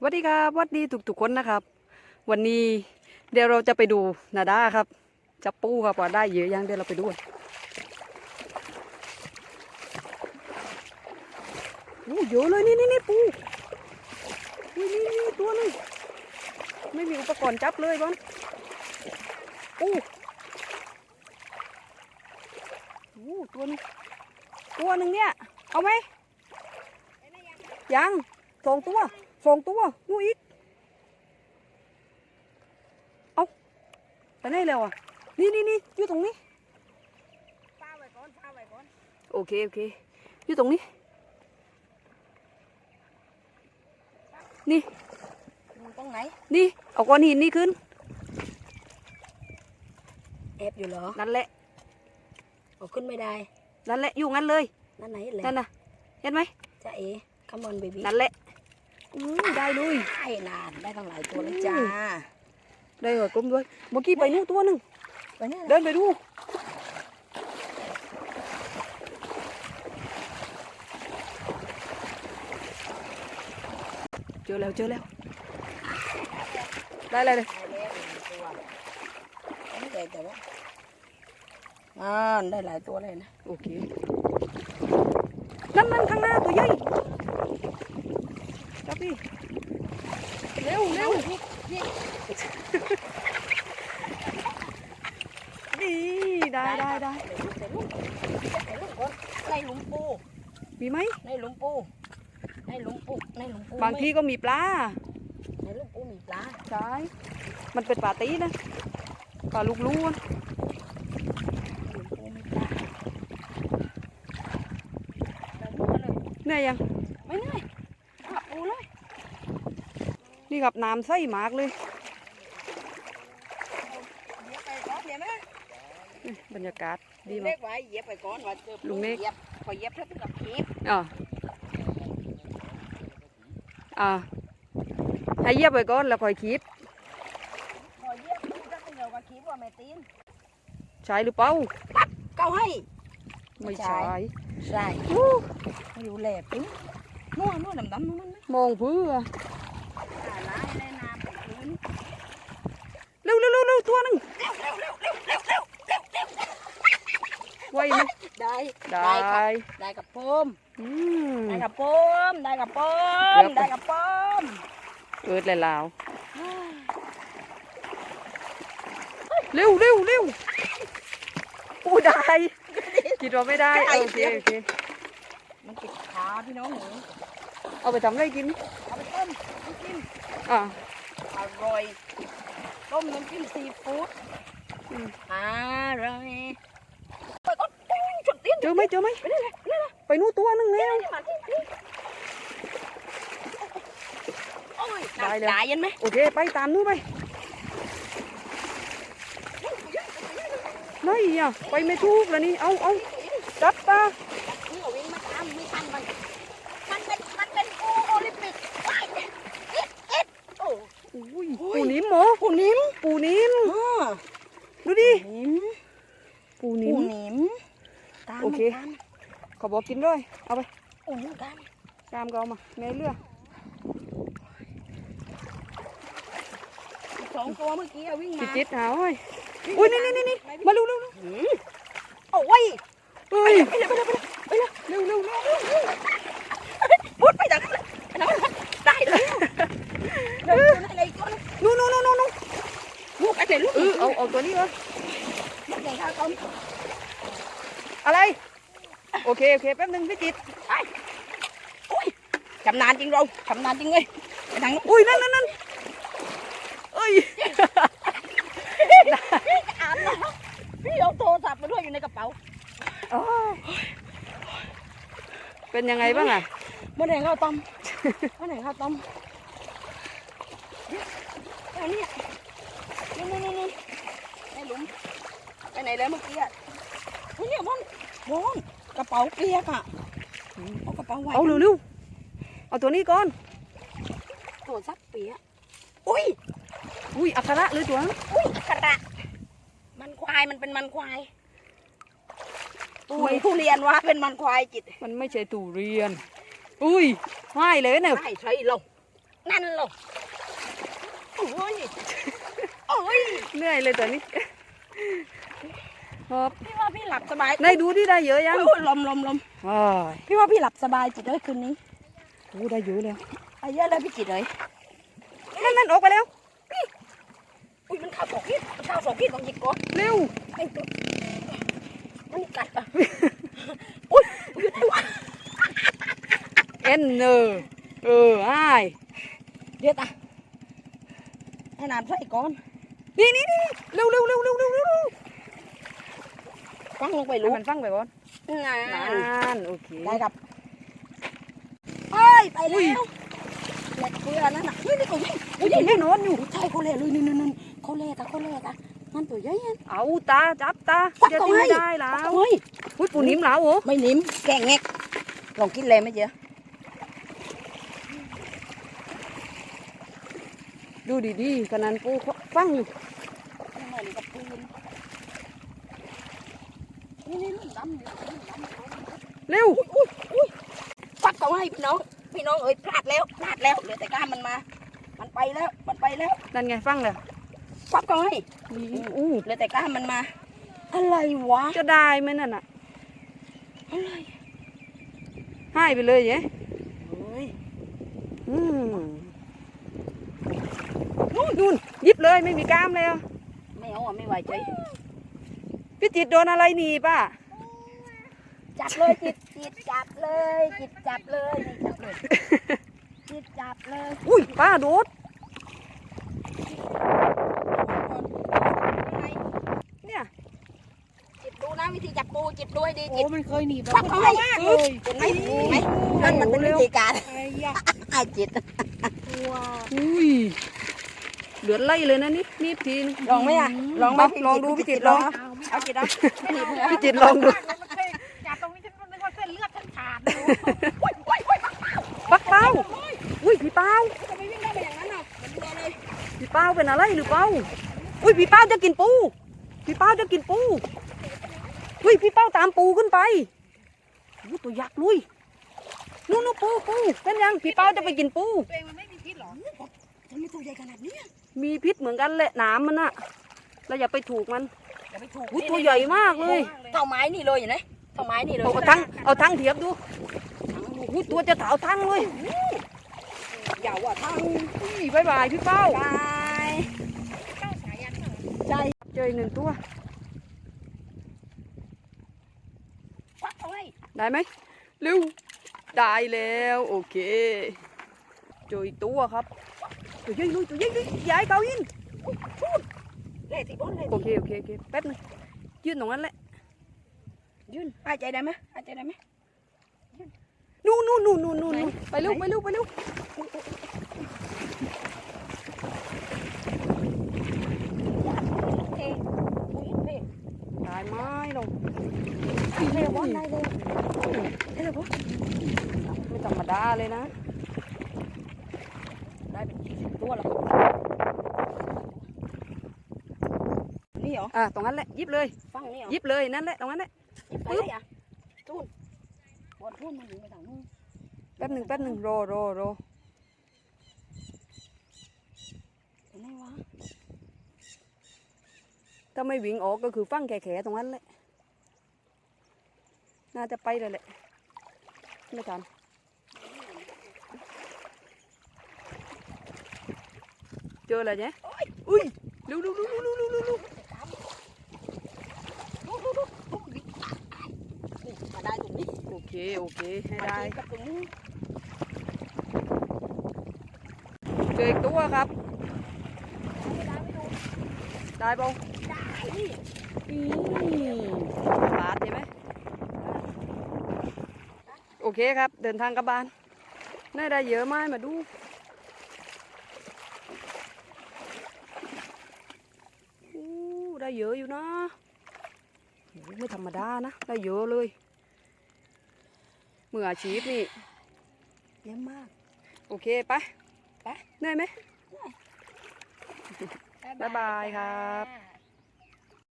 สวัสดีครับสวัสดีทุกๆคนนะครับ วันนี้เดี๋ยวเราจะไปดูนาด้าครับ จับปูครับว่าได้เยอะยังเดี๋ยวเราไปดูกันโอ้เยอะเลยนี่นี่นี่ปูนี่นี่นี่ตัวหนึงไม่มีอุปกรณ์จับเลยบอลปูโอ้ตัวนึงตัวหนึ่งเนี่ย เอาไหมยังสองตัว สองตัวนู่นอีก เอาไปไหนแล้วอะ นี่นี่นี่อยู่ตรงนี้ป้าไว้ก่อนป้าไว้ก่อน โอเค โอเค อยู่ตรงนี้ นี่อยู่ตรงไหน นี่ เอาก้อนหินนี่ขึ้น แอบอยู่เหรอ นั่นแหละ เอาขึ้นไม่ได้ นั่นแหละ อยู่งั้นเลย นั่นไหนเลยนั่นน่ะ เห็นไหมจ้าเอ๋คัมอนเบบี้นั่นแหละอู้ ได้เลยได้นานได้ตั้งหลายตัวเลยจ้า ได้เหรอกลมด้วย เมื่อกี้ไปนู่นตัวหนึ่งไปเนี่ยเดินไปดูเจอแล้วเจอแล้ว ได้เลยเลยได้แล้วหนึ่งตัวไม่ได้แต่ว่าอ่าได้หลายตัวเลยนะ โอเค นั่นนั่นข้างหน้าตัวใหญ่ จับดิเร็วเร็วนี่นี่ดีได้ได้ได้ใส่ลูกใส่ลูกก่อนในหลุมปูมีไหมในหลุมปูในหลุมปูในหลุมปูบางทีก็มีปลาในหลุมปูมีปลาใช่มันเป็นปลาตีนะปลาลูกลูกหลุมปูมีปลาได้ตัวเลยเนี่ยยังไม่ได้อะปูเลย นี่กับน้ำใสมากเลยเหยียบไปก่อนเดี๋ยวนะนี่บรรยากาศดีลุงมาเล็กกไว้เหยียบไปก่อนว่าเจอลุงเล็กเหยียบพอเหยียบแล้วถึงกับขีดอ่าอ่าให้เหยียบไปก่อนแล้วค่อยคิดพอเหยียบถึงจะเดียวกับขีดว่าไม่ตีนใช่หรือเปล่าเก้าให้ ไม่ใช่ใช่อู้อยู่แหลบปิ้งนัวนัวดำดำๆมันนะมองเพื่อ อ่าล้างในน้ำไปคืน เร็วตัวหนึงไว้ไหมได้ได้ครับได้กับพมอืมได้กับพมได้กับพเกืมได้กับพมเปิดเลยลาวเร็วเร็วเร็วอู้ได้คิดว่าไม่ได้โอเคโอเคมันติดขาพี่น้องหนูเอาไปทำอะไรกินเอาไปต้มน้ำจิ้มอ่าอร่อย ต้มน้ำจิ้มซีฟู้ดอืมอร่อยไปก่อนปุ้งจุดเตี้ยนเจอไหมเจอไหมไปนี่เลยไปนี่เลยไปนู่นตัวหนึงแล้วนี่มาที่นี่โอ้ยได้เลยตายยันไหมโอเคไปตามนู้นไปไม่อะไปไม่ถูกแล้วนี่เอาเอาจับปลานี่เอาวิ่งมาตามไม่ทันมันมันเป็น มันเป็นโอโอลิมปิกว้ายเอ็ดเอ็ดโอ้ อุ้ยปูนิ่มเหรอปูนิ่มปูนิ่มอ่าดูดินิ่มปูปูนิ่มนิ่มตามโอเคตามเขาบอกกินด้วย เอาไปปูนิ่มตามตามก็เอามาในเรือสองตัวเมื่อกี้อะวิ่งจิมาตจิตหาเฮ้ยอุ้ยนี่นี่นี่นี่มาเร็วเร็วเร็วหืมโอ้ยเฮ้ยไปเลยไปเลยไปเลยไปเลยเร็วเร็วเร็ว พุดไปจากนั้นแล้วได้เลยเดินตัวไหนตัวนึง นู่นนู่นนู่นนู่น ลูกเออเอาเอาตัวนี้ก่อนลูกใหญ่ข้าวต้มอะไร โอเค โอเค แป๊บหนึงพี่จิตไปอุ้ยชำนาญจริงเราชำนาญจริงเลยไปทางนู้นอุ้ยนั่นนั่นนั่นเอ้ยอ่านนะพี่เอาโทรศัพท์มาด้วยอยู่ในกระเป๋าเป็นยังไงบ้างอะมื่อไหร่ข้าวต้มมื่อไหร่ข้าวต้มอันนี้นี่นี่นี่ไอ้หลุม ไปไหนแล้วเมื่อกี้อะเฮ้ยเนี่ยบอลบอลกระเป๋าเปียกอะเอากระเป๋าไว้เอาเร็วเร็วเอาตัวนี้ก่อนโทรศัพท์เปียกอุ้ยอุ้ยอัคระเลยตัวนั้นอุ้ยกระมันควายมันเป็นมันควายเหมือนผู้เรียนว่าเป็นมันควายจิต มันไม่ใช่ตูเรียน อุ้ยไม่เลยเนี่ยใช่ใช่เรานั่นเหรอโอ้ยโอ้ยเหนื่อยเลยตัวนี้ ครับพี่ว่าพี่หลับสบายในดูที่ได้เยอะยังโอ้ยลมลมลมอ้ายพี่ว่าพี่หลับสบายจิตเลยคืนนี้โอ้ได้เยอะแล้วไปเยอะเลยพี่จิตเลยนั่นนั่นออกไปแล้วอุ้ยมันเข้าสองขีดมันเข้าสองขีดต้องหยิบก่อนเร็วไอ้ตัวมันกัดอะอุ้ยอยู่ไหนวะเอ็นเนอร์เอออ้ายเดี๋ยวตาให้น้ำใส่ก่อนนี่นี่นี่เร็วเร็วเร็วเร็วเร็วเร็ว ฟังลงไปให้ลูกมันฟังไปก่อนนั่นั่นนโอเคได้ครับเอ้ยไปแล้วเล็กเพื่อนนั่นน่ะเฮ้ยนี่ตัวใหญ่อุ้ยแน่นอนอยู่ใช่เขาเล่เลยนี่นี่นี่เขาเล่ตาเขาเล่ตานั่นตัวใหญ่ยันเอาตาจับตาฟักจะเขาทิ้งให้ไม่ได้แล้ฟักวเขาให้อุ้ยปูนิ่มแล้วโอ้ไม่นิ่มแกงแงกลองกินเลยไหมเจ๊ดูดีๆกันนั้นปูฟังอยู่ นี่กับปืนนี่นี่นี่ดำอยู่นี่ดำอยู่ เร็วอุ้ยอุ้ยฟักเขาให้พี่น้อง พี่น้องเอ้ยพลาดแล้วพลาดแล้วเหลือแต่กล้ามมันมา มันไปแล้วมันไปแล้วนั่นไงฟังเลยฟักเขาให้อู้เหลือแต่กล้ามมันมา อะไรวะจะได้ไหมนั่นน่ะอะไรให้ไปเลยเย้เฮ้ยอืมนู่นนู่นหยิบเลยไม่มีกล้ามแล้วไม่เอาอะไม่ไหวใจพี่จิตรโดนอะไรหนีป่ะ จับเลยจิตจิตจับเลยจิตจับเลยนี่จับเลยจิตจับเลยอุ้ยป้าโดดเนี่ยจิตดูนะวิธีจับปูจิตด้วยดีโอ้จิตมันเคยหนีบฟักเขาให้มากเเลยห็นไหมเห็นไหมนั่นมันเป็นวิธีการไอ้ยะไอ้จิตตัวอุ้ยเหลือไล่เลยนะนี่นี่ทีนึงลองไหมอะลองไหมลองดูพี่จิตรลองเอาจิตเอาหนีบเลยพี่จิตรลองดู ดฉันขาดปักเป้า อุ้ยพี่เป้าทำไมวิ่งได้ไปอย่างนั้นอะมันตัวเลยพี่เป้าเป็นอะไรหรือเปล่าอุ้ยพี่เป้าจะกินปู พี่เป้าจะกินปู อุ้ยพี่เป้าตามปูขึ้นไปอู้ตัวยักษ์ลุยนู่นนู่นปูปูเป็นยังพี่เป้าจะไปกินปู ตัวเองมันไม่มีพิษหรอทำไมตัวใหญ่ขนาดนี้มีพิษเหมือนกันแหละหนามมันอะเราอย่าไปถูกมันอย่าไปถูกอุ้ยตัวใหญ่มากเลยเท่าไม้นี่เลยเห็นไหม เท่าไม้นี่เลยเอาทั้งเอาทั้งเทียบดูอุ้ยตัวจะเถาทั้งเลยอย่าว่าทั้งอุ้ยบายบายพี่เป้าบายเข้าสายันเหรอใจเจออีกหนึ่งตัวฟักเขาให้ได้ไหมเร็วได้แล้วโอเคเจออีกตัวครับตัวใหญ่เลยตัวใหญ่เลยย้ายเขาอินเล่สิบอลเล่โอเคโอเคโอเคแป๊บนึงยืนตรงนั้นแหละ ยืนหายใจได้ไหมหายใจได้ไหมนู่นนู่นนู่นนู่นนู่นนู่นไปเร็วไปเร็วไปเร็วเทอุ้ยเทตายไม้ลงเทบอลได้เลยเอ้ยพวกไม่ธรรมดาเลยนะ ได้เป็นยี่สิบตัวแล้วนี่เหรออะตรงนั้นแหละยิบเลยฟังนี่เหรอยิบเลยนั่นแหละตรงนั้นแหละไปเลยอะทูนบอลทูนมันอยู่ไปทางนู้นแป๊บหนึ่งแป๊บหนึ่งรอรอรอไปไหนวะถ้าไม่วิ่งออกก็คือฟังแขๆตรงนั้นแหละ น่าจะไปเลยแหละ ไม่ทันเจออะไรเนี่ยอุ้ยเร็วเร็วเร็วเร็วเร็วเร็วเร็วดูดูดูดูดินี่ มาได้ตรงนี้โอเค โอเค ให้มาได้ทีกับตรงนี้เจออีกตัวครับ ได้เปล่าได้อีบาดใช่ไหมโอเคครับ เดินทางกลับบ้านน่าได้เยอะไหมมาดูอู้ได้เยอะอยู่นะโอ้ไม่ธรรมดานะ ได้เยอะเลย มืออาชีพนี่เยอะมาก โอเคไปไปเหนื่อยไหมบ๊ายบายครับบ